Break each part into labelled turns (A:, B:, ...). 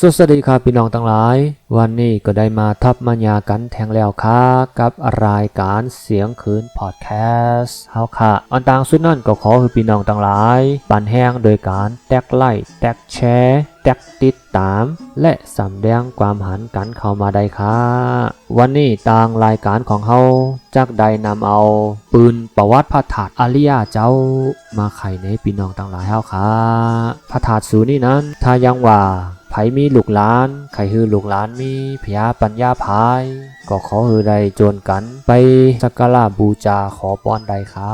A: สวัสดีครับพี่น้องทั้งหลาย วันนี้ก็ได้มาทับมัญญากันแทงแล้วค่ะกับรายการเสียงคืนพอดแคสต์เฮาค่ะ อันต่างสุดนั่นก็ขอให้พี่น้องทั้งหลาย ปันแห้งโดยการแตกไลค์แตกแชร์แตกติดตาม และสำแดงความหันกันเข้ามาได้ค่ะ วันนี้ทางรายการของเฮาจักได้นำเอา ปืนประวัติพระถาตอาริยาเจ้า มาไขในพี่น้องทั้งหลายเฮาค่ะพระถาตสูนี้นั้นถ้ายังว่า ผมีลูกหลานใครฮือลูกหลานมีพยาปัญญาภาย ก็ขอฮือได้โจนกัน ไปสักการะบูชาขอพรใดคะ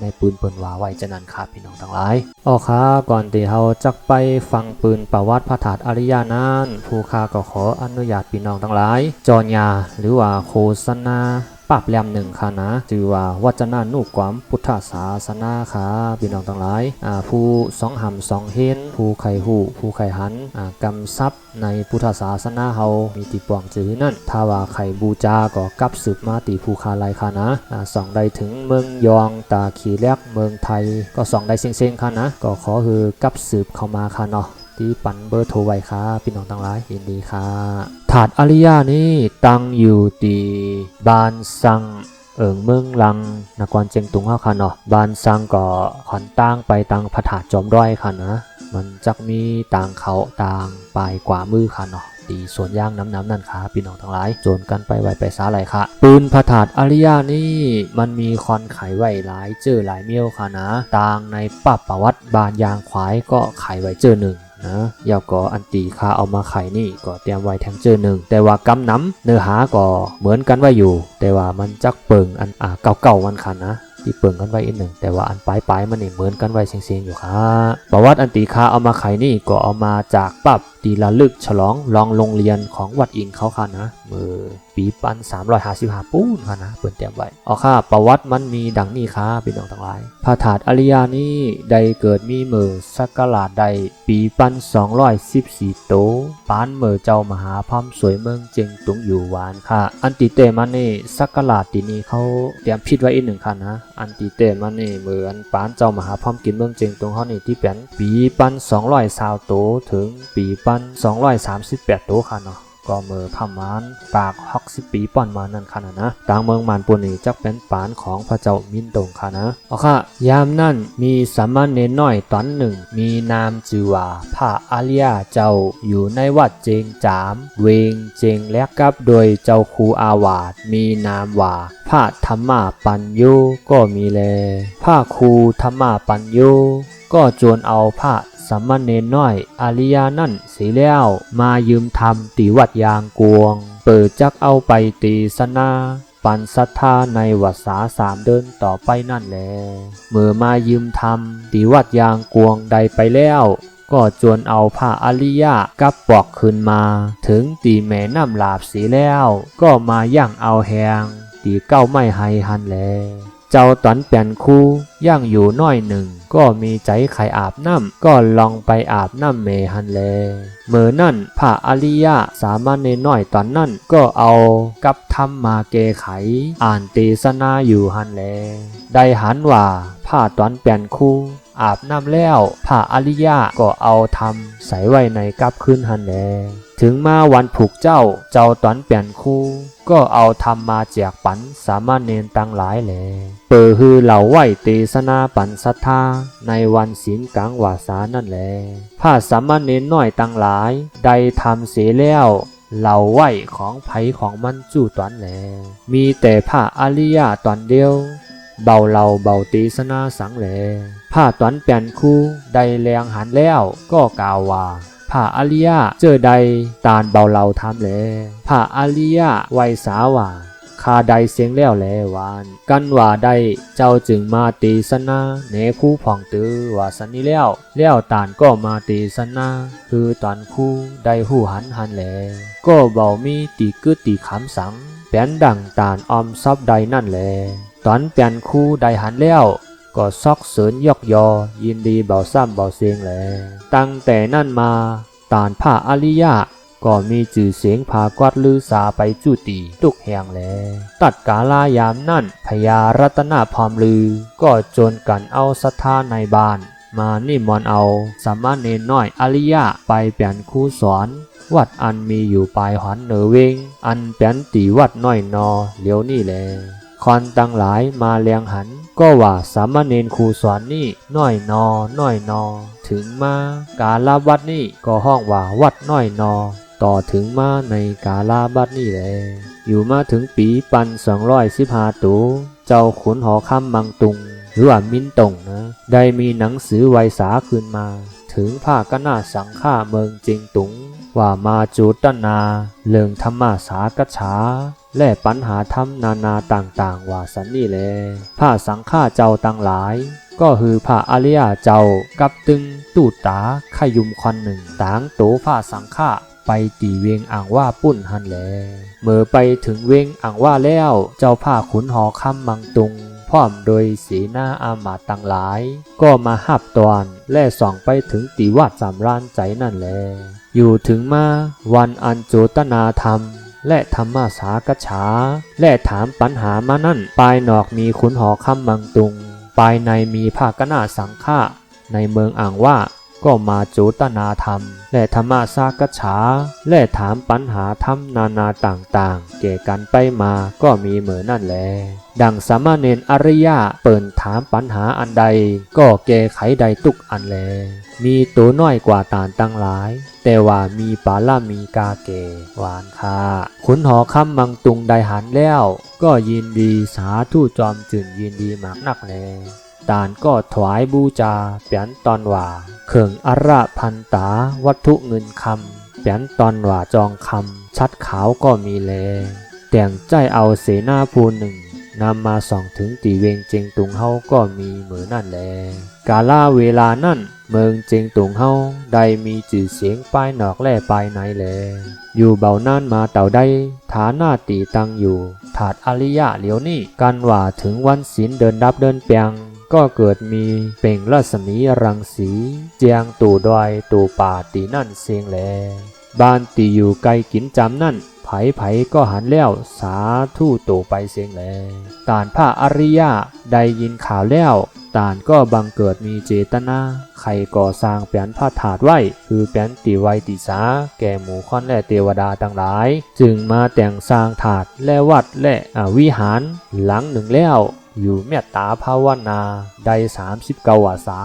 A: ในปืนเปินว่าไว้จะนันค่ะพี่น้องทั้งหลายอ๋อค่ะก่อนที่เฮาจักไปฟังปืนประวัติพระถาตุอริยานันผู้ค้าก็ขออนุญาตพี่น้องทั้งหลายจอนยาหรือว่าโฆษณา ปรับแลมหนึ่งค่ะนะจือว่าวัจนานุกรมพุทธศาสนาค่ะพี่น้องทั้งหลายอ่าผู้สองหำสองเห็นผู้ไข่หูผู้ไข่หันอ่ากำซับในพุทธศาสนาเฮามีติปวงจือนั่นถ้าว่าไข่บูจาก็กลับสืบมาตีผู้คาไลค่ะนะอ่าสองได้ถึงเมืองยองตาขีแลกเมืองไทยก็สองได้เซ็งๆค่ะนะก็ขอคือกลับสืบเข้ามาค่ะเนาะ ที่ปันเบอร์โทรไว้ค่ะพี่น้องทั้งหลายยินดีค่ะถาดอาริยานี่ตั้งอยู่ที่บ้านซังเอิงเมืองลังนครเจียงตุงเฮาค่ะเนาะบ้านซังก็ขอนตั้งไปตังพระธาตุจอมด้อยค่ะนะมันจักมีต่างเขาต่างปลายกว่ามือค่ะเนาะตีสวนย่างน้ำน้ำนั่นค่ะพี่น้องทั้งหลายโจนกันไปไวไปซาไหลค่ะ ปืนพระธาตุอาริยานี่มันมีคอนไขไว้หลายเจอหลายเมี่ยวค่ะนะต่างในปับประวัติบานยางขวายก็ไขไว้เจอหนึ่ง นะยาวก็อันตีคาเอามาไข่นี่ก็เตรียมไว้แทงเจอหนึ่งแต่ว่ากำน้ำเนื้อหาก็เหมือนกันไว้อยู่ แต่ว่ามันจักเปิงอันอ่าเก่าๆมันคันนะ ที่เปิงกันไว้อีกหนึ่ง แต่ว่าอันปลายปลายมันนี่เหมือนกันไว้เสียงๆอยู่ครับประวัติอันตีคาเอามาไขนี่ก็เอามาจากปับตีละลึกฉลองรองโรงเรียนของวัดอินเขาค่ะนะมือปีปัน355ปูนค่ะนะเปิดเตรียมไว้เอค่ะ ประวัติมันมีดังนี้ค่ะพี่น้องทั้งหลายพระถาตุอริยานี่ได้เกิดมีมือสักกลาดใดปีปัน214โตปานเมือเจ้ามหาพรหมสวยเมืองเจงตุงอยู่หวานค่ะ อันติเตมันนี่สักกลาดตีนี้เขาเตรียมพิดไว้อีกหนึ่งค่ะนะอันตีเตมันนี่เหมือนปานเจ้ามหาพร้อมกินเมืองจริงตรงเขานี่ที่เป็นปีปันสองร้อยสาวโตถึงปีปันสองร้อยสามสิบแปดโตค่ะเนาะ ก็เมื่อประมาณปากฮอกสิปีป่อนมานั่นค่ะนะนะต่างเมืองมานปุนีจักเป็นปานของพระเจ้ามินตงค่ะนะเอาค่ะ ยามนั่นมีสามเณรน้อยตอนหนึ่ง มีนามจือว่าพระอาริยาเจ้าอยู่ในวัดเจงจาม เวงเจงและกับโดยเจ้าครูอาวาสมีนามว่าพระธรรมาปัญโยก็มีแลพระครูธรรมาปัญโยก็จวนเอาพระ สามเณรน้อย อาริยานั่นเสียแล้ว มายืมทำตีวัดยางกวง เปิดจักเอาไปตีสนาปันศรัทธาในวัสาสามเดินต่อไปนั่นแหละเมื่อมายืมทำตีวัดยางกวงใดไปแล้ว ก็จวนเอาผ้าอริยะกับปอกขึ้นมา ถึงตีแม่น้ำลาบสีแล้ว ก็มาย่างเอาแหงตีเก้าไม่ให้หันแล เจ้าตอนเปลี่ยนคู่ย่างอยู่น้อยหนึ่ง ก็มีใจไข่อาบน้ำก็ลองไปอาบน้ำเมหันเลเมื่อนั่นพระอริยะสามารถในน้อยตอนนั่นก็เอากับทำมาเกไข อ่านตีสนาอยู่หันเลได้หันว่าผ้าตอนเปลี่ยนคู่ อาบน้ำแล้วพระอริยะก็เอาทำใส่ไว้ในกับขึ้นหันแลถึงมาวันผูกเจ้าเจ้าตอนเปลี่ยนคู่ก็เอาทำมาแจกปันสามารถเนนตังหลายแหลเปิดฮือเหล่าไหวเตสนาปันศรัทธาในวันศีลกลางวาสานั่นแหลผ้าสามารถเนนน้อยตังหลายได้ทำเสียแล้วเหล่าไหวของไผของมันจู่ตอนแหลมีแต่ผ้าอริยะตอนเดียว เบาเหล่าเบาตีสนาสังแหล ผ้าตอนเปลี่ยนคู่ได้แรงหันแล้วก็กล่าวว่าผ้าอาริยะเจอใดตานเบาเหล่าทำแหลผ้าอาริยะไวสาว่าคาใดเสียงแล้วแลวาน กันว่าได้เจ้าจึงมาตีสนาเนคู่ผ่องตือว่าสันนี้แล้วแล้วตานก็มาตีสนาคือตอนคู่ได้หูหันหันแลก็เบามีตีกึดตีขำสังแปนดังตานออมซับใดนั่นแลตอนเปลี่ยนคู่ได้หันแล้ว ก็ซอกเสริญยอกยอ ยินดีเบาซ้ำเบาเสียงแหลตั้งแต่นั่นมาตานผ้าอริยะก็มีจื่อเสียงพากวัดลือสาไปจุตีตุกแหงแล ตัดกาลายามนั่นพญารัตนาพรอมลือ ก็จนกันเอาศรัทธาในบ้าน มานิมนต์เอาสามเณรน้อยอริยะไปเปลี่ยนครูสอน วัดอันมีอยู่ปลายหันเหนือเวงอันเป็นตีวัดน้อยนอเลี้ยวนี่แล คอนตั้งหลายมาเลียงหัน ก็ว่าสามเณรครูสอนนี่น้อยนอน้อยนอ ถึงมากาลาวัดนี่ก็ห้องว่าวัดน้อยนอ ต่อถึงมาในกาลาบัดนี่แหละอยู่มาถึงปีปันสองร้อยสิบห้าตูเจ้าขุนหอคำมังตุง หรือว่ามินตงนะ ได้มีหนังสือไวสาขึ้นมา ถึงภาคกนาสังฆาเมืองจิงตุง ว่ามาจูตนาเรืองธรรมสากฉา และปัญหาธรรมนานาต่างๆว่าสันนี่แลผ้าสังฆาเจ้าต่างหลาย ก็คือผ้าอริยาเจ้ากับตึงตูตาขยุมควันหนึ่งต่างโตผ้าสังฆาไปตีเวงอ่างว่าปุ้นหันแล เมื่อไปถึงเวงอ่างว่าแล้ว เจ้าผ้าขุนหอคำมังตุง พร้อมโดยสีหน้าอามาตย์ต่างหลาย ก็มาหับตอนและส่องไปถึงตีวัดสามร้านใจนั่นแล อยู่ถึงมาวันอันโจตนาธรรม และธรรมสากฉา และถามปัญหามานั่น ปลายนอกมีขุนหอคำมังตุง ปลายในมีภาคนาสังฆาในเมืองอ่างว่า ก็มาโจตนาธรรม และธรรมสากฉา และถามปัญหาธรรมนานาต่างๆ เก่กันไปมาก็มีเหมือนนั่นแลดังสามเณรอริยะเปิ่นถามปัญหาอันใด ก็แก้ไขใดทุกอันแล มีตัวน้อยกว่าตานตั้งหลาย แต่ว่ามีปาลามีกาเก หวานคาขุนหอคำมังตุงไดหันแล้ว ก็ยินดีสาธุจอมจืนยินดีมากนักแล ตานก็ถวายบูชาเปียนตอนว่าเข่งอระพันตาวัตถุเงินคำเปียนตอนว่าจองคำชัดขาวก็มีแล แต่งใจเอาเสนาภูหนึ่งนำมาส่องถึงตีเวงเจงตุงเฮาก็มีเหมือนนั่นแล กาลาเวลานั่นเมืองเจงตุงเฮาได้มีจื่อเสียงป้ายนอกแล่ป้ายในแล อยู่เบานั่นมาเต่าได้ฐานาตีตังอยู่ ถาดอริยะเหลียวนี่กันว่าถึงวันศีลเดินดับเดินเปียง ก็เกิดมีเป่งรัศมีรังสี เจียงตู่ดอยตู่ป่าตีนั่นเสียงแล บ้านตีอยู่ไกลกินจำนั่นไผไผก็หันแล้วสาธุโตไปเสียงแลตานพระอริยะได้ยินข่าวแล้วตานก็บังเกิดมีเจตนาใครก่อสร้างเปลี่นผ้าถาดไว้ คือเปลี่นตีไวตีสา แก่หมู่ค่อนและเทวดาต่างหลาย จึงมาแต่งสร้างถาดและวัดและวิหารหลังหนึ่งแล้ว อยู่เมตตาภาวนาได้สามสิบกวาสา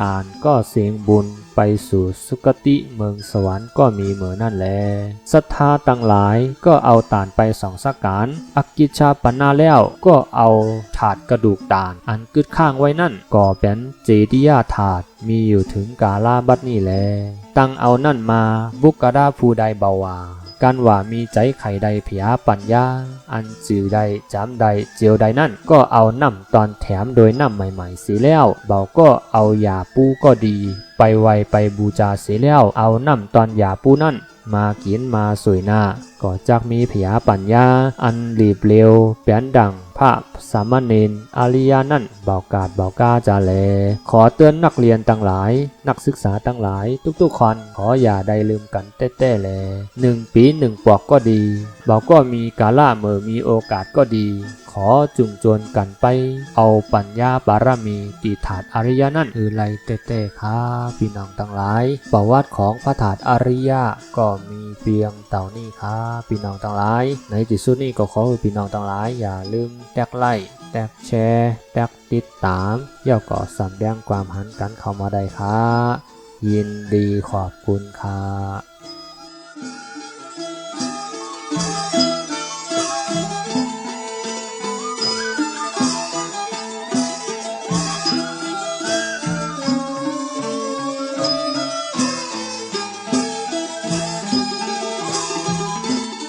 A: ตานก็เสียงบุญไปสู่สุคติเมืองสวรรค์ก็มีเหมือนนั่นแลศรัทธาต่างหลายก็เอาตานไปสองสักการอักกิชาปนาแล้วก็เอาถาดกระดูกตานอันกึดข้างไว้นั่นก่อเป็นเจดียาถาดมีอยู่ถึงกาลาบัดนี่แล ตั้งเอานั่นมาบุกกะดาภูใดเบาวา กันว่ามีใจไข่ใดเพียปัญญา อันจือใดจำใดเจียวใดนั่น ก็เอาน้ำตอนแถมโดยน้ำใหม่ๆสีแล้วเบาก็เอายาปูก็ดี ไปไวไปบูชาสีแล้วเอาน้ำตอนยาปูนั่น มากินมาสวยหน้าก็จักมีเพียปัญญา อันรีบเร็วเปลี่ยนดังพระสามเณรอาริยานั่นเบากาดเบากาจาแล ขอเตือนนักเรียนตั้งหลาย นักศึกษาตั้งหลาย ทุกๆคนขออย่าได้ลืมกันแต้ๆแลหนึ่งปีหนึ่งปอกก็ดี เบาก็มีกาล่าเมื่อมีโอกาสก็ดี ขอจุงจวนกันไป เอาปัญญาบารมีตีถาดอริยนั่นอือไรเต้ๆครับพี่น้องทั้งหลาย ประวัติของพระถาดอริยะก็มีเพียงเต่านี้ครับพี่น้องทั้งหลาย ในที่สุดนี้ก็ขอให้พี่น้องทั้งหลาย อย่าลืมแตกไลค์แตกแชร์แตกติดตามย่าก่อสำแดงความหันกันเข้ามาได้ครับยินดีขอบคุณครั